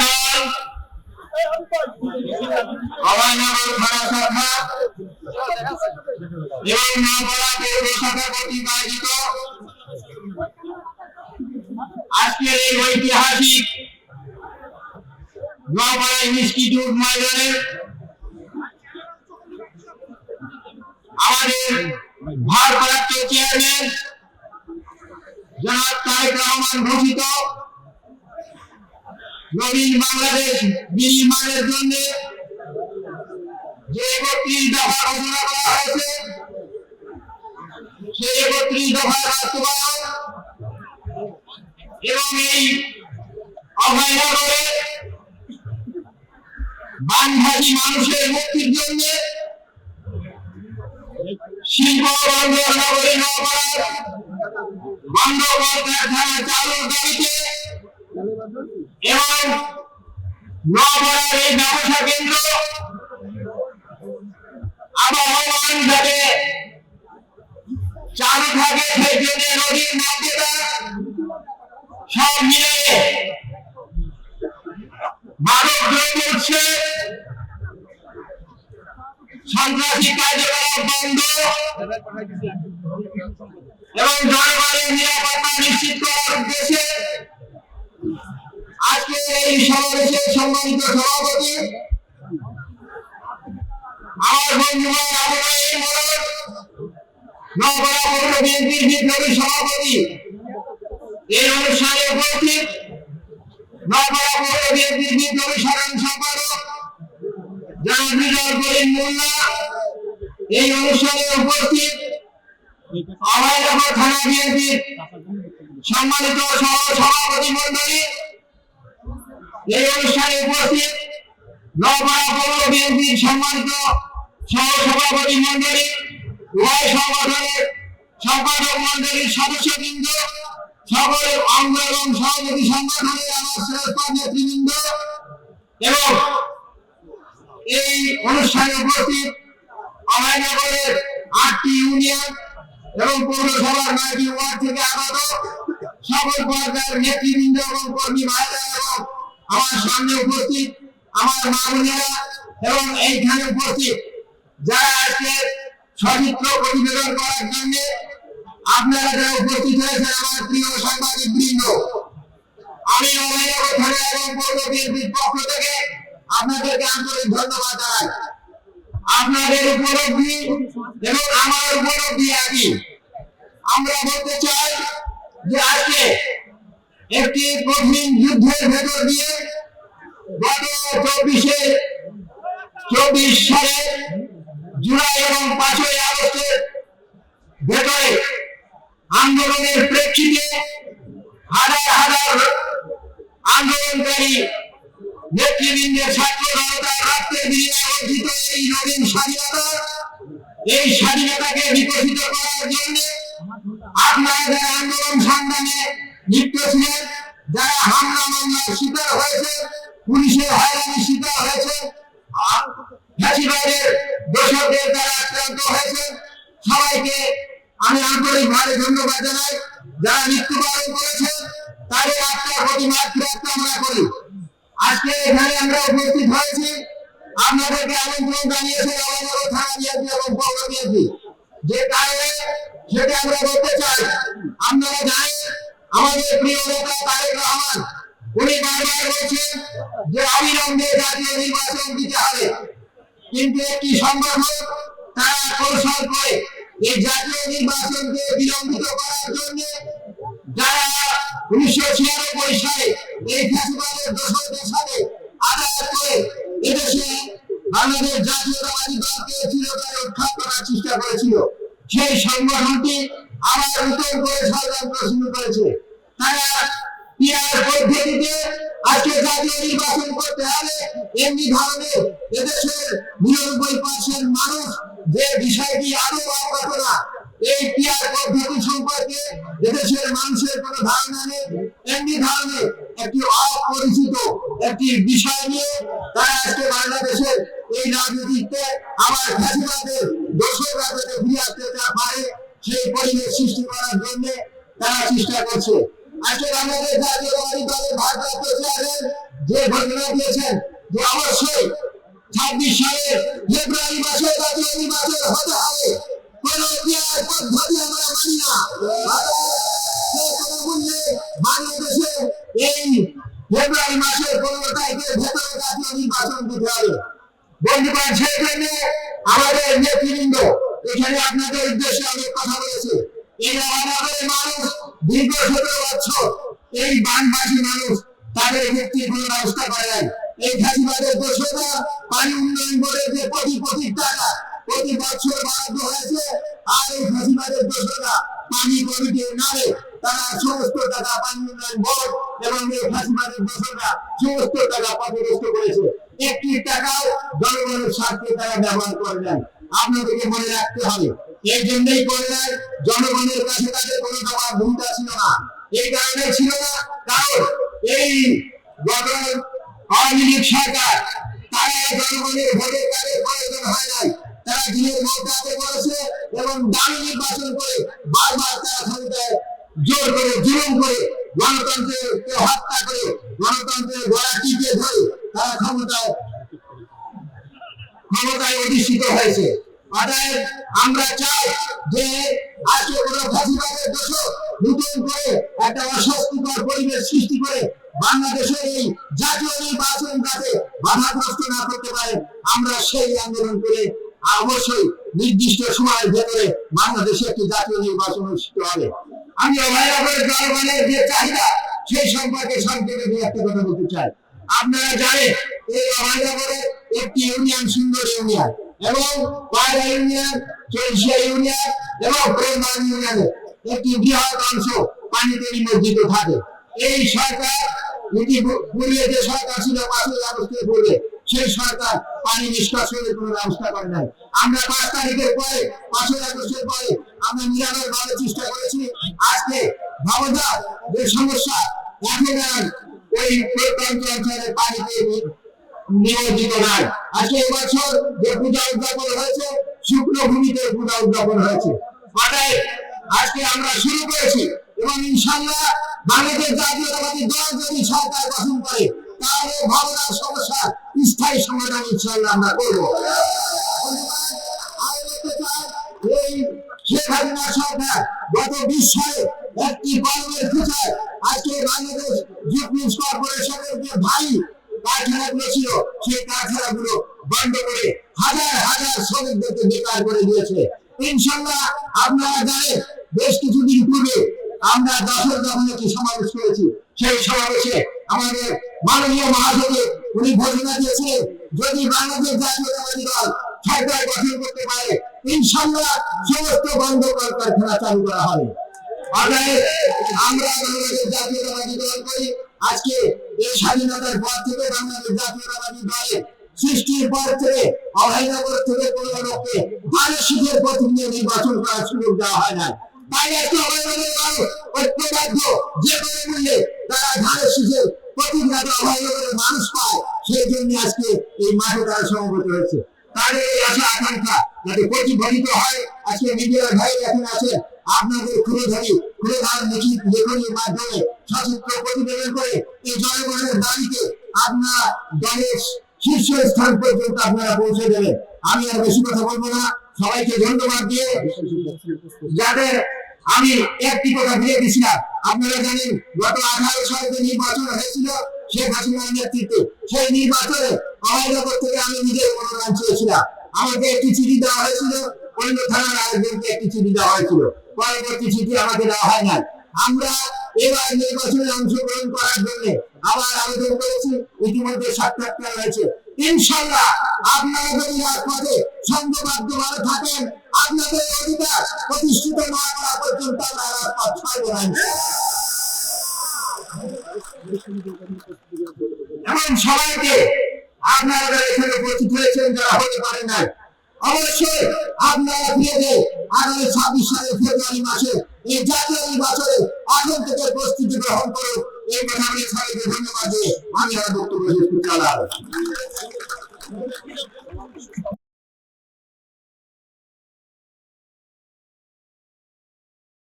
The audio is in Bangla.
দল অভয়নগর থানা আজকের এই ঐতিহাসিক ইনস্টিটিউট ময়দানে আমাদের ভারপ্রাপ্ত চেয়ারম্যান জনাব তারেক রহমান ঘোষিত। নবীন বাংলাদেশ বিনির্মাণের জন্য যে একত্রিশ দফা ঘোষণা করা হয়েছে, সেই একত্রিশ দফার বাস্তবায়ন এবং এই অভয়নগরে বানভাসী মানুষের মুক্তির জন্য শিল্প বন্দর নগরী নগর কারখানা চালুর দাবিতে এবং নগরের এই ব্যবসা কেন্দ্র আবহাওয়ান যাতে চালু থাকে, সেই জন্য নদীর মর্যাদা সব মিলিয়ে মাদক দ্রব্য উৎসে সন্ত্রাসী কার্যকলাপ বন্ধ এবং জনগণের নিরাপত্তা নিশ্চিত করার উদ্দেশ্যে আজকে এই সমাবেশের সম্মানিত সভাপতি, আমার বন্ধুগণ সভাপতি। এই অনুষ্ঠানে উপস্থিত নগরা পৌর বিএনপির বিপ্লবী সাধারণ সম্পাদক জনাব বিজয় এই অনুষ্ঠানে উপস্থিত অভয়নগর থানা বিএনপির সম্মানিত সহ সভাপতি মন্ডলী এই অনুষ্ঠানে উপস্থিত নগরা পৌর বিএনপির সম্মানিত সহ সভাপতি মন্ডলী উভয় সংগঠনের সম্পাদক মন্ডলীর সদস্যবৃন্দ, সকলের অঙ্গ এবং সহযোগী সংগঠনের আমার শ্রেষ্ঠ নেতৃবৃন্দ এবং এই অনুষ্ঠানে উপস্থিত অভয়নগরের আটটি ইউনিয়ন এবং পৌরসভার নয়টি ওয়ার্ড থেকে আগত সকল পর্যায়ের নেতৃবৃন্দ এবং কর্মী ভাইরা আমার সামনে উপস্থিত আমার মা বোনেরা এবং এইখানে উপস্থিত যারা আজকে সচিত্র প্রতিবেদন করার জন্য আপনারা যারা উপস্থিত হয়েছেন আমার প্রিয় সাংবাদিক বৃন্দ, আমি অভয়নগর থানা এবং পৌর বিএনপির পক্ষ থেকে আপনাদেরকে আন্তরিক ধন্যবাদ জানাই। আপনাদের উপলব্ধি এবং আমার উপলব্ধি একই। আমরা বলতে চাই যে আজকে একটি কঠিন যুদ্ধের ভেতর দিয়ে গত চব্বিশে চব্বিশ সালে জুলাই এবং পাঁচই আগস্টের ভেতরে আন্দোলনের প্রেক্ষিতে হাজার হাজার আন্দোলনকারী নেতৃবৃন্দের ছাত্র জনতার রক্তের বিনিময়ে অর্জিত এই নবীন স্বাধীনতা, এই স্বাধীনতাকে বিকশিত করার জন্য আপনারা যারা আন্দোলন সংগ্রামে লিপ্ত ছিলেন যারা হামলা মামলার শিকার হয়েছে পুলিশের হয়রানির শিকার হয়েছে, আর ফ্যাসিবাদের দোষকদের দ্বারা আক্রান্ত হয়েছে, সবাইকে আমি আন্তরিকভাবে ধন্যবাদ জানাই। যারা মৃত্যুবরণ করেছে, তাদের আত্মার প্রতি মাতৃত্ব কামনা করি। আজকে এখানে আমরা উপস্থিত হয়েছি। আপনাদেরকে আমন্ত্রণ জানিয়েছে নবনগর থানা বিএনপি এবং পৌর বিএনপি। যে কারণে সেটা আমরা বলতে চাই, আপনারা জানেন আমাদের প্রিয় নেতা তারেক রহমান, উনি বারবার বলছেন যে অবিলম্বে জাতীয় নির্বাচন দিতে হবে। কিন্তু একটি সংগঠন তারা কৌশল করে এই জাতীয় নির্বাচনকে বিলম্বিত করার জন্য যারা উনিশশো ছিয়ানব্বই সালে এই ফ্যাসিবাদের দোষরদের সাথে আদালত করে এদেশে বাংলাদেশ জাতীয়তাবাদী দলকে চিরতরে উৎখাত করার চেষ্টা করেছিল, সেই সংগঠনটি আবার নতুন করে ষড়যন্ত্র শুরু করেছে। একটি বিষয় নিয়ে তারা আজকে বাংলাদেশের এই রাজনীতিতে আবার ফ্যাসিবাদের দোষের সেই পরিবেশ সৃষ্টি করার জন্য তারা চেষ্টা করছে। আজকে আমাদের জাতীয়তাবাদী দলের ভারপ্রাপ্ত চেয়ারম্যান যে ঘোষণা দিয়েছেন যে অবশ্যই ছাব্বিশ সালের ফেব্রুয়ারি মাসে জাতীয় নির্বাচন হতে হবে। কোন পিয়ার পদ্ধতি আমরা মানি না। বাংলাদেশে এই ফেব্রুয়ারি মাসের পনেরো তারিখের ভেতরে জাতীয় নির্বাচন দিতে হবে। বন্ধুগণ জন্য আমাদের নেতৃবৃন্দ, এখানে আপনাদের উদ্দেশ্যে অনেক কথা বলেছে। এই আমাদের মানুষ পানি উন্নয়ন বোর্ডের এই ঘাসিবাদের দোষরা পানি কমিটির টাকা পানি উন্নয়ন বোর্ড এবং এই ঘাসিবাদের দোষরা সমস্ত টাকা ব্যবহার করে নাই। আপনাদেরকে মনে রাখতে হবে এই জন্যই করে জনগণের কাছে তাদের কোনো জবাব ভূমিকা ছিল না। এই কারণে ছিল না, কারণ এই গত আওয়ামী লীগ সরকার, তারা জনগণের ভোটের কাজে প্রয়োজন হয় নাই। তারা দিনের ভোট করেছে এবং দামি নির্বাচন করে বারবার তারা ক্ষমতায় জোর করে, জুলুম করে গণতন্ত্রের হত্যা করে, গণতন্ত্রের গলা টিপে ধরে তারা ক্ষমতায় ক্ষমতায় অধিষ্ঠিত হয়েছে। অতএব আমরা চাই যে আজকে কোন ফাঁসিবাদের দোষক নতুন করে একটা অস্বস্তিকর পরিবেশ সৃষ্টি করে বাংলাদেশের এই জাতীয় নির্বাচন যাতে বাধাগ্রস্ত না করতে পারে, আমরা সেই আন্দোলন করে অবশ্যই নির্দিষ্ট সময়ের ভেতরে বাংলাদেশে একটি জাতীয় নির্বাচন অনুষ্ঠিত হবে। আমি জনগণের যে চাহিদা, সেই সম্পর্কে সংক্ষেপে দু একটা কথা বলতে চাই। আপনারা জানেন, এই অভয়াগরে একটি ইউনিয়ন সুন্দর ইউনিয়ন। এবং পায়রা ইউনিয়ন চলসিয়া ইউনিয়ন এবং প্রেমবাগ ইউনিয়নের একটি বৃহৎ অংশ পানিতে নিমজ্জিত থাকে। এই সরকার পূর্বে যে সরকার ছিল পাঁচই আগস্টের পূর্বে, সেই সরকার পানি নিষ্কাশনের কোনো ব্যবস্থা করে নাই। আমরা পাঁচ তারিখের পরে, পাঁচই আগস্টের পরে আমরা নিরাপদ ভাবে চেষ্টা করেছি। আজকে ভাবনা যে সমস্যা, এখন ওই প্রত্যন্ত অঞ্চলে পানিতে নিয়োজিত নাই আজকে এবছর যে পূজা উদযাপন হয়েছে শুকনো ভূমিতে পূজা উদযাপন হয়েছে। অতএব আজকে আমরা শুরু করেছি এবং ইনশাল্লাহ বাংলাদেশ জাতীয়তাবাদী দল যদি সরকার গঠন করে, তাহলে ভাবনার সমস্যা, স্থায়ী সমাধান ইনশাল্লাহ আমরা করব। এই শেখ হাসিনা সরকার গত বিশ একটি কলমের খুঁচায় আজকে বাংলাদেশ মিলস কর্পোরেশনের যে ভাই কারখানাগুলো ছিল, সেই কারখানাগুলো বন্ধ করে হাজার হাজার শ্রমিকদেরকে বেকার করে দিয়েছে। ইনশাল্লাহ আপনারা জানেন, বেশ কিছুদিন পূর্বে আমরা দশের যখন একটি সমাবেশ করেছি? সেই সমাবেশে আমাদের মাননীয় মহাসচিব, উনি ঘোষণা দিয়েছিলেন, যদি বাংলাদেশ জাতীয়তাবাদী দল সরকার গঠন করতে পারে, ইনশাল্লাহ সমস্ত বন্ধ কলকারখানা চালু করা হবে। আমরা বাংলাদেশ জাতীয়তাবাদী দল করি আজকে এই স্বাধীনতার পর থেকে বাংলাদেশ জাতীয়তাবাদী দলের সৃষ্টির পর থেকে অভয়নগর থেকে কোনো লোককে মানসিকের প্রতিনিধি নির্বাচন করার সুযোগ দেওয়া হয় না তাই মানুষ যে কোনো মূল্যে তারা অভয়নগরের মানুষ পায়, সেই জন্য আজকে এই মাঠে তারা সমবেত হয়েছে। তাদের এই আশা আকাঙ্ক্ষা যাতে প্রতিফলিত হয়, আজকে মিডিয়ার ভাই এখন আছেন আপনাদের খুলে ধরি, খুলে ধরার লিখিত লেখনির মাধ্যমে সচিত্র প্রতিবেদন করে এই জনগণের দাবিকে আপনার দলের শীর্ষ স্থান পর্যন্ত আপনারা পৌঁছে দেবেন। আমি আর বেশি কথা বলব না। সবাইকে ধন্যবাদ দিয়ে যাদের আমি একটি কথা দিয়ে দিছিলাম আপনারা জানেন, গত আঠারো সালে যে নির্বাচন হয়েছিল, শেখ হাসিনার নেতৃত্বে, সেই নির্বাচনে অভয়নগর থেকে আমি নিজের মনোনয়ন চেয়েছিলাম। আমাকে একটি চিঠি দেওয়া হয়েছিল অন্য থানার আরেকজনকে চিঠি দেওয়া হয়েছিল। পরবর্তী চিঠি আমাকে দেওয়া হয় নাই। আমরা এবার নির্বাচনে অংশগ্রহণ করার জন্য আবার আবেদন করেছি। ইতিমধ্যে সাক্ষাৎকার হয়েছে। ইনশাল্লাহ আপনারা যদি রাজপথে সংঘবদ্ধ ভাবে থাকেন, আপনাদের অধিকার প্রতিষ্ঠিত না করা পর্যন্ত আমরা ছাড়বো না এমন সবাইকে আপনারা এখানে উপস্থিত হয়েছেন, যারা হতে পারেন নাই অবশ্যই আপনারা ফিরে যে আগামী ছাব্বিশ সালের ফেব্রুয়ারি মাসে এই জাতীয় নির্বাচনে এখন থেকে প্রস্তুতি গ্রহণ করুন। এই কথা আমি সবাইকে ধন্যবাদ দিয়ে আমি আমার বক্তব্য শেষ করতে